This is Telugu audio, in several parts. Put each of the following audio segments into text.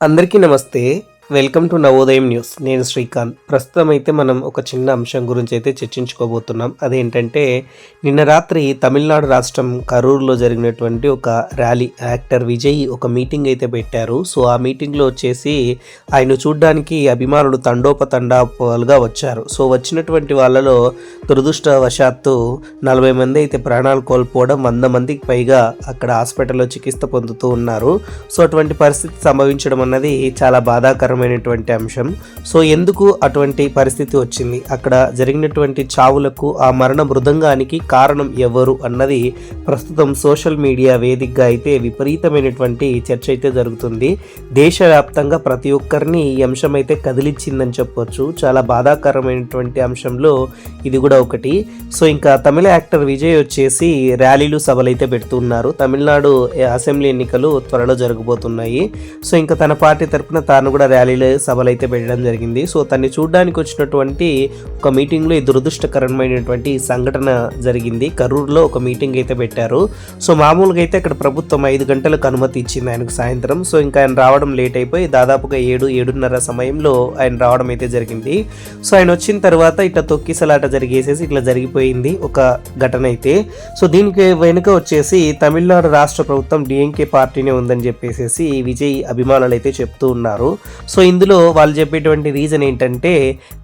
అందరికీ నమస్తే. వెల్కమ్ టు నవోదయం న్యూస్ నేను శ్రీకాంత్. ప్రస్తుతం అయితే మనం ఒక చిన్న అంశం గురించి అయితే చర్చించుకోబోతున్నాం. అదేంటంటే నిన్న రాత్రి తమిళనాడు రాష్ట్రం కరూరులో జరిగినటువంటి ఒక ర్యాలీ. యాక్టర్ విజయ్ ఒక మీటింగ్ అయితే పెట్టారు. సో ఆ మీటింగ్లో వచ్చేసి ఆయన చూడ్డానికి అభిమానులు తండోపతండాలుగా వచ్చారు. సో వచ్చినటువంటి వాళ్ళలో దురదృష్టవశాత్తు నలభై మంది అయితే ప్రాణాలు కోల్పోవడం వంద మందికి పైగా అక్కడ హాస్పిటల్లో చికిత్స పొందుతూ ఉన్నారు. సో అటువంటి పరిస్థితి సంభవించడం అన్నది చాలా బాధాకరం బాధాకరమైనటువంటి అంశం. సో ఎందుకు అటువంటి పరిస్థితి వచ్చింది? అక్కడ జరిగినటువంటి చావులకు ఆ మరణ మృదంగానికి కారణం ఎవరు అన్నది ప్రస్తుతం సోషల్ మీడియా వేదికగా అయితే విపరీతమైనటువంటి చర్చ అయితే జరుగుతుంది. దేశవ్యాప్తంగా ప్రతి ఒక్కరిని ఈ అంశం అయితే కదిలిచ్చిందని చెప్పొచ్చు. చాలా బాధాకరమైనటువంటి అంశంలో ఇది కూడా ఒకటి. సో ఇంకా తమిళ యాక్టర్ విజయ్ వచ్చేసి ర్యాలీలు సభలు అయితే పెడుతున్నారు. తమిళనాడు అసెంబ్లీ ఎన్నికలు త్వరలో జరగబోతున్నాయి. సో ఇంకా తన పార్టీ తరపున తాను కూడా ర్యాలీలు సభలు అయితే పెట్టడం జరిగింది. సో తన్ని చూడడానికి వచ్చినటువంటి ఒక మీటింగ్లో ఈ దురదృష్టకరమైనటువంటి సంఘటన జరిగింది. కరూరులో ఒక మీటింగ్ అయితే పెట్టారు. సో మామూలుగా అయితే అక్కడ ప్రభుత్వం ఐదు గంటలకు అనుమతి ఇచ్చింది ఆయనకు సాయంత్రం. సో ఇంకా ఆయన రావడం లేట్ అయిపోయి దాదాపుగా ఏడు ఏడున్నర సమయంలో ఆయన రావడం అయితే జరిగింది. సో ఆయన వచ్చిన తర్వాత ఇట్లా తొక్కిసలాట జరిగేసేసి ఇట్లా జరిగిపోయింది ఒక ఘటన అయితే. సో దీనికి వెనుక వచ్చేసి తమిళనాడు రాష్ట్ర ప్రభుత్వం డిఎంకే పార్టీనే ఉందని చెప్పేసి విజయ్ అభిమానులు అయితే చెప్తూ ఉన్నారు. సో సో ఇందులో వాళ్ళు చెప్పేటువంటి రీజన్ ఏంటంటే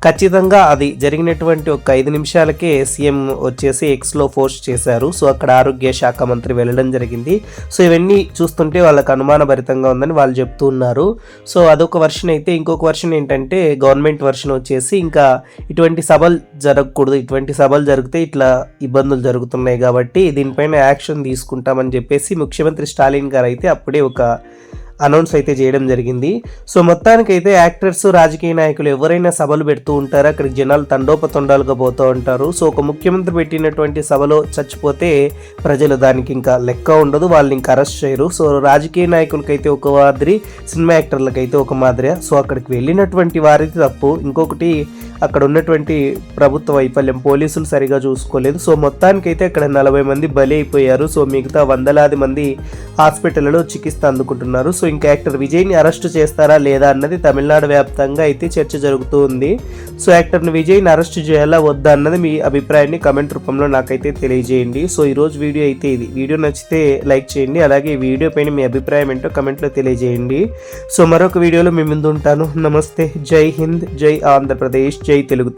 ఖచ్చితంగా అది జరిగినటువంటి ఒక ఐదు నిమిషాలకే సీఎం వచ్చేసి ఎక్స్లో పోస్ట్ చేశారు. సో అక్కడ ఆరోగ్య శాఖ మంత్రి వెళ్ళడం జరిగింది. సో ఇవన్నీ చూస్తుంటే వాళ్ళకు అనుమానభరితంగా ఉందని వాళ్ళు చెప్తూ ఉన్నారు. సో అదొక వర్షన్ అయితే ఇంకొక వర్షన్ ఏంటంటే గవర్నమెంట్ వర్షన్ వచ్చేసి ఇంకా ఇటువంటి సభలు జరగకూడదు. ఇటువంటి సభలు జరిగితే ఇట్లా ఇబ్బందులు జరుగుతున్నాయి కాబట్టి దీనిపైన యాక్షన్ తీసుకుంటామని చెప్పేసి ముఖ్యమంత్రి స్టాలిన్ గారు అయితే అప్పుడే ఒక అనౌన్స్ అయితే చేయడం జరిగింది. సో మొత్తానికైతే యాక్టర్స్ రాజకీయ నాయకులు ఎవరైనా సభలు పెడుతూ ఉంటారు అక్కడికి జనాలు తండోపతండాలుగా పోతూ ఉంటారు. సో ఒక ముఖ్యమంత్రి పెట్టినటువంటి సభలో చచ్చిపోతే ప్రజలు దానికి ఇంకా లెక్క ఉండదు వాళ్ళని ఇంకా అరెస్ట్ చేయరు. సో రాజకీయ నాయకులకైతే ఒక మాదిరి సినిమా యాక్టర్లకైతే ఒక మాదిరి సో అక్కడికి వెళ్ళినటువంటి వారిది తప్పు. ఇంకొకటి అక్కడ ఉన్నటువంటి ప్రభుత్వ వైఫల్యం పోలీసులు సరిగా చూసుకోలేదు. సో మొత్తానికైతే అక్కడ నలభై మంది బలి అయిపోయారు. సో మిగతా వందలాది మంది హాస్పిటల్లో చికిత్స అందుకుంటున్నారు. సో ఇంకా యాక్టర్ విజయ్ని అరెస్ట్ చేస్తారా లేదా అన్నది తమిళనాడు వ్యాప్తంగా అయితే చర్చ జరుగుతూ ఉంది సో యాక్టర్ని విజయ్ని అరెస్ట్ చేయాలా వద్దా అన్నది మీ అభిప్రాయాన్ని కమెంట్ రూపంలో నాకైతే తెలియజేయండి. సో ఈరోజు వీడియో అయితే ఇది. వీడియో నచ్చితే లైక్ చేయండి అలాగే ఈ వీడియో పైన మీ అభిప్రాయం ఏంటో కమెంట్లో తెలియజేయండి. సో మరొక వీడియోలో మీ ముందు ఉంటాను. నమస్తే. జై హింద్ జై ఆంధ్రప్రదేశ్ జై తెలుగు